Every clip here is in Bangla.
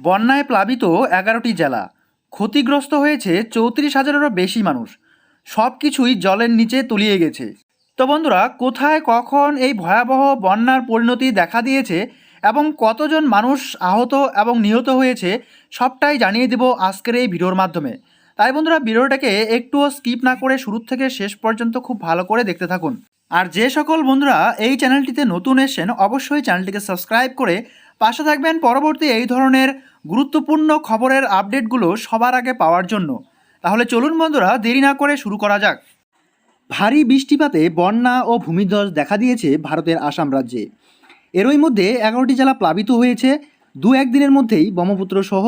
বন্যায় প্লাবিত এগারোটি জেলা। ক্ষতিগ্রস্ত হয়েছে চৌত্রিশ হাজারেরও বেশি মানুষ। সব কিছুই জলের নিচে তলিয়ে গেছে। তো বন্ধুরা, কোথায় কখন এই ভয়াবহ বন্যার পরিণতি দেখা দিয়েছে এবং কতজন মানুষ আহত এবং নিহত হয়েছে সবটাই জানিয়ে দেব আজকের এই ভিডিওর মাধ্যমে। তাই বন্ধুরা, ভিডিওটাকে একটুও স্কিপ না করে শুরু থেকে শেষ পর্যন্ত খুব ভালো করে দেখতে থাকুন। আর যে সকল বন্ধুরা এই চ্যানেলটিতে নতুন এসেছেন, অবশ্যই চ্যানেলটিকে সাবস্ক্রাইব করে পাশে থাকবেন পরবর্তী এই ধরনের গুরুত্বপূর্ণ খবরের আপডেটগুলো সবার আগে পাওয়ার জন্য। তাহলে চলুন বন্ধুরা, দেরি না করে শুরু করা যাক। ভারী বৃষ্টিপাতে বন্যা ও ভূমিধ্বস দেখা দিয়েছে ভারতের আসাম রাজ্যে। এরই মধ্যে এগারোটি জেলা প্লাবিত হয়েছে। দু একদিনের মধ্যেই ব্রহ্মপুত্র সহ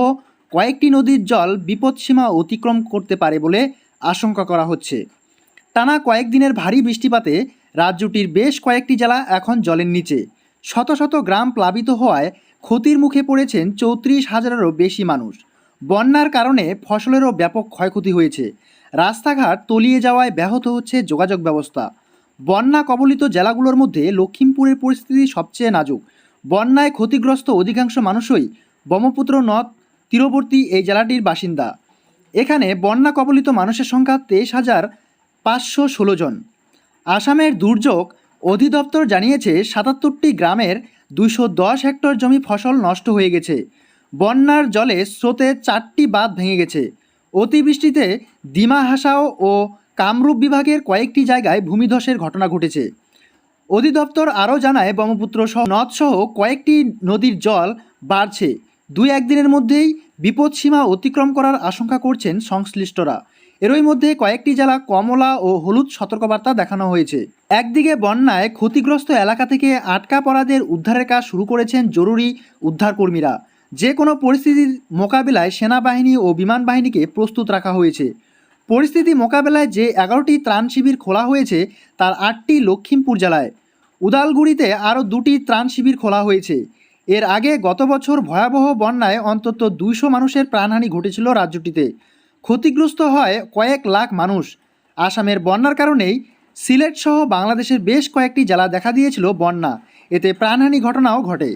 কয়েকটি নদীর জল বিপদসীমা অতিক্রম করতে পারে বলে আশঙ্কা করা হচ্ছে। টানা কয়েকদিনের ভারী বৃষ্টিপাতে রাজ্যটির বেশ কয়েকটি জেলা এখন জলের নিচে। শত শত গ্রাম প্লাবিত হওয়ায় ক্ষতির মুখে পড়েছেন চৌত্রিশ হাজারেরও বেশি মানুষ। বন্যার কারণে ফসলেরও ব্যাপক ক্ষয়ক্ষতি হয়েছে। রাস্তাঘাট তলিয়ে যাওয়ায় ব্যাহত হচ্ছে যোগাযোগ ব্যবস্থা। বন্যা কবলিত জেলাগুলোর মধ্যে লক্ষ্মীমপুরের পরিস্থিতি সবচেয়ে নাজুক। বন্যায় ক্ষতিগ্রস্ত অধিকাংশ মানুষই ব্রহ্মপুত্র নদ, তীরবর্তী এই জেলাটির বাসিন্দা। এখানে বন্যা কবলিত মানুষের সংখ্যা তেইশ হাজার পাঁচশো ষোলো জন। আসামের দুর্যোগ অধিদপ্তর জানিয়েছে সাতাত্তরটি গ্রামের দুইশো দশ হেক্টর জমি ফসল নষ্ট হয়ে গেছে। বন্যার জলে স্রোতে চারটি বাঁধ ভেঙে গেছে। অতিবৃষ্টিতে দিমা হাসাও ও কামরূপ বিভাগের কয়েকটি জায়গায় ভূমিধসের ঘটনা ঘটেছে। অধিদপ্তর আরও জানায়, ব্রহ্মপুত্র সহ নদসহ কয়েকটি নদীর জল বাড়ছে। দুই একদিনের মধ্যেই বিপদসীমা অতিক্রম করার আশঙ্কা করছেন সংশ্লিষ্টরা। এরই মধ্যে কয়েকটি জেলা কমলা ও হলুদ সতর্কবার্তা দেখানো হয়েছে। একদিকে বন্যায় ক্ষতিগ্রস্ত এলাকা থেকে আটকা পড়াদের উদ্ধারের কাজ শুরু করেছেন জরুরি উদ্ধারকর্মীরা। যে কোনো পরিস্থিতির মোকাবিলায় সেনাবাহিনী ও বিমান বাহিনীকে প্রস্তুত রাখা হয়েছে। পরিস্থিতি মোকাবেলায় যে এগারোটি ত্রাণ শিবির খোলা হয়েছে, তার আটটি লক্ষ্মীমপুর জেলায়। উদালগুড়িতে আরও দুটি ত্রাণ শিবির খোলা হয়েছে। এর আগে গত বছর ভয়াবহ বন্যায় অন্তত দুইশো মানুষের প্রাণহানি ঘটেছিল রাজ্যটিতে। ক্ষতিগ্রস্ত হয় কয়েক লাখ মানুষ। আসামের বন্যার কারণেই সিলেটসহ বাংলাদেশের বেশ কয়েকটি জেলা দেখা দিয়েছিল বন্যা। এতে প্রাণহানি ঘটনাও ঘটে।